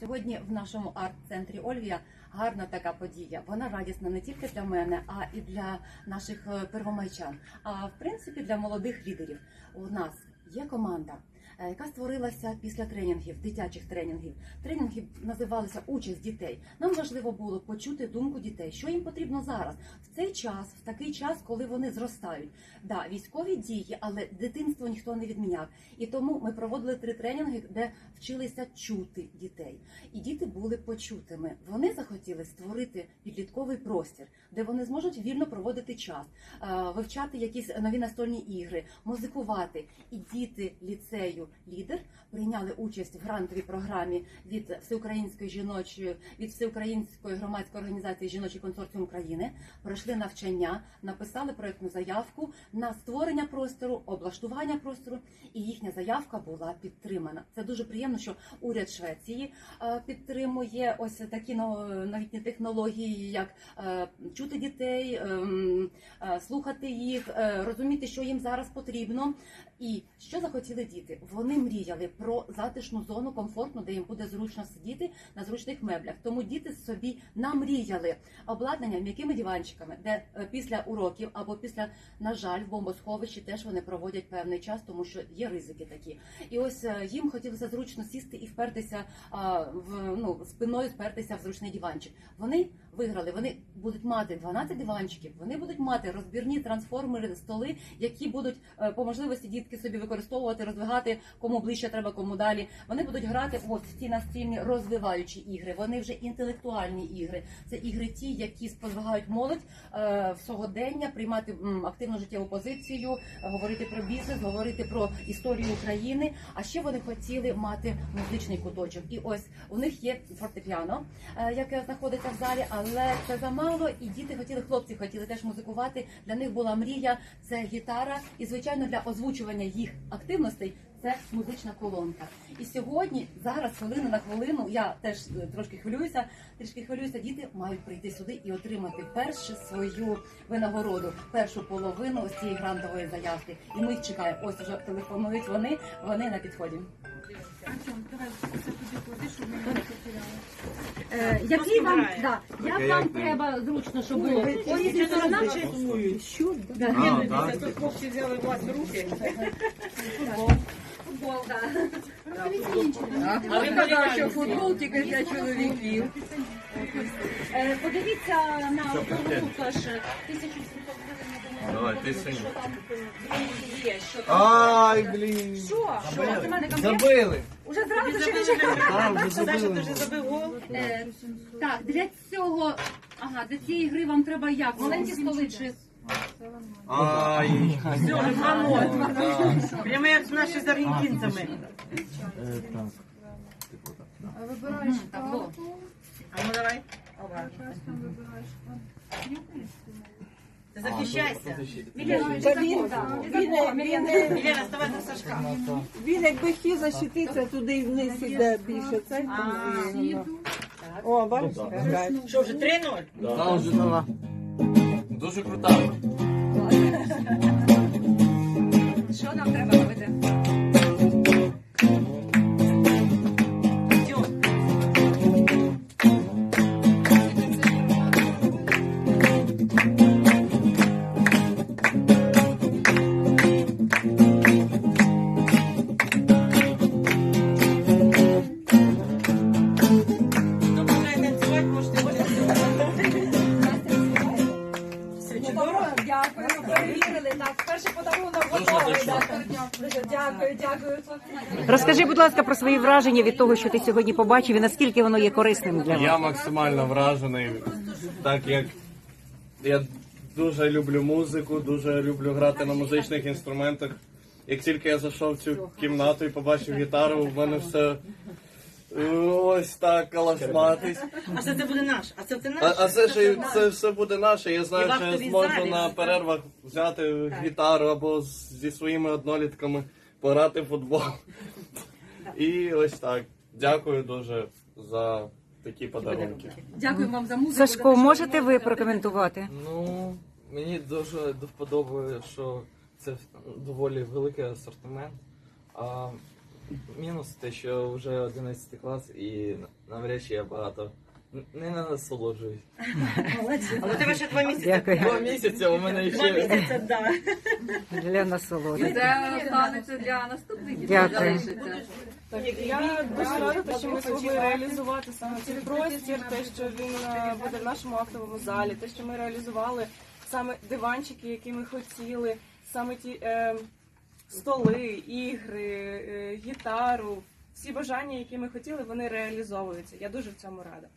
Сьогодні в нашому арт-центрі Ольвія гарна така подія. Вона радісна не тільки для мене, а і для наших е, первомайчан. А в принципі для молодих лідерів. У нас є команда. Е, Яка створилася після тренінгів, дитячих тренінгів. Тренінги називалися Участь дітей. Нам важливо було почути думку дітей, що їм потрібно зараз, в цей час, в такий час, коли вони зростають. Да, військові дії, але дитинство ніхто не відміняв. І тому ми проводили три тренінги, де вчилися чути дітей. І діти були почутими. Вони захотіли створити підлітковий простір, де вони зможуть вільно проводити час, е, вивчати якісь нові настольні ігри, музикувати. І діти ліцею лідер Прийняли участь в грантовій програмі від всеукраїнської жіночої від всеукраїнської громадської організації Жіночий консорціум України. Пройшли навчання, написали проєктну заявку на створення простору, облаштування простору, і їхня заявка була підтримана. Це дуже приємно, що уряд Швеції е, підтримує ось такі новітні технології, як е, чути дітей, ем, е, слухати їх, розуміти, що їм зараз потрібно. І що захотіли діти? Вони мріяли про затишну зону комфортну, де їм буде зручно сидіти на зручних меблях. Тому діти собі намріяли обладнання м'якими диванчиками, де е, після уроків або після, на жаль, в бомбосховищі теж вони проводять певний час, тому що є ризики такі. І ось е, їм хотілося зручно сісти і впертися в ну спиною спертися в зручний диванчик. Вони виграли. Вони будуть мати 12 диванчиків. Вони будуть мати розбірні трансформери, столи, які будуть е, по можливості дітки собі використовувати, роздвигати кому ближче треба, кому далі. Вони будуть грати ось ці настільні розвиваючі ігри. Вони вже інтелектуальні ігри. Це ігри ті, які сподвигають молодь е, в сьогодення приймати активну життєву позицію, говорити про бізнес, говорити про історію України. А ще вони хотіли мати музичний куточок. І ось у них є фортепіано, е, яке знаходиться в залі, але це замало. І діти хотіли, хлопці хотіли теж музикувати. Для них була мрія, це гітара, і звичайно для озвучування їх активностей. Це музична колонка. І сьогодні, зараз, хвилину на хвилину, я теж е, трошки хвилююся, трішки хвилююся. Діти мають прийти сюди і отримати першу свою винагороду, першу половину ось цієї грантової заявки. І ми їх чекаємо. Ось вже телефонують вони, вони на підході. Е, який вам да, як вам треба зручно, щоб було? Ось ця сторона. Да. А, так? Тут хлопці взяли вас в руки. Футбол, да. А ви казали, що футбол тільки для чоловіків. Е, Подивіться на одну тож 1700 гривень, Давай, що ти там, синій. що там є, що там. Ай, блін. Що? Що? Забили. Уже зразу чи забили вже? Так, вже Саша, ти забили. вже забив гол? Е, Так, для цього, ага, для цієї гри вам треба як? Маленькі столи чи? Ай. Все. Прямо як з наші з аргентинцями. Так, було. А ну давай. Ти захищайся. Та він, він, він, Мілена, ставай до Сашка. він якби хотів защититися, туди і вниз іде більше. Це там і воно. О, бачиш? Що вже 3-0? Да, вже нова. Дуже крута. Що нам треба Так, перший подарунок готовий. Дуже дякую, дякую. Розкажи, будь ласка, про свої враження від того, що ти сьогодні побачив, і наскільки воно є корисним для вас. Я максимально вражений, так як я дуже люблю музику, дуже люблю грати на музичних інструментах. Як тільки я зайшов в цю кімнату і побачив гітару, в мене все ось так калашматить. А це це буде наш. А це це наш. а це ж це все буде наше. Я знаю, що я зможу заліз. на перервах взяти гітару або з- зі своїми однолітками пограти в футбол. І ось так. Дякую дуже за такі подарунки. Дякую вам за музику. Сашко, можете ви прокоментувати? Ну, мені дуже вподобає, що це доволі великий асортимент. А мінус те, що вже 11 клас і навряд чи я багато не насолоджуюсь. Але тебе ще два місяці. Дякую Два місяці у мене ще Це да. для насолоди. Це станеться для наступних дітей. Дякую. залишиться. Так, я дуже рада, що ми змогли реалізувати саме цей простір, те, що він е, буде в нашому актовому залі, те, що ми реалізували саме диванчики, які ми хотіли, саме ті е, столи, ігри, е, гітару, всі бажання, які ми хотіли, вони реалізовуються. Я дуже в цьому рада.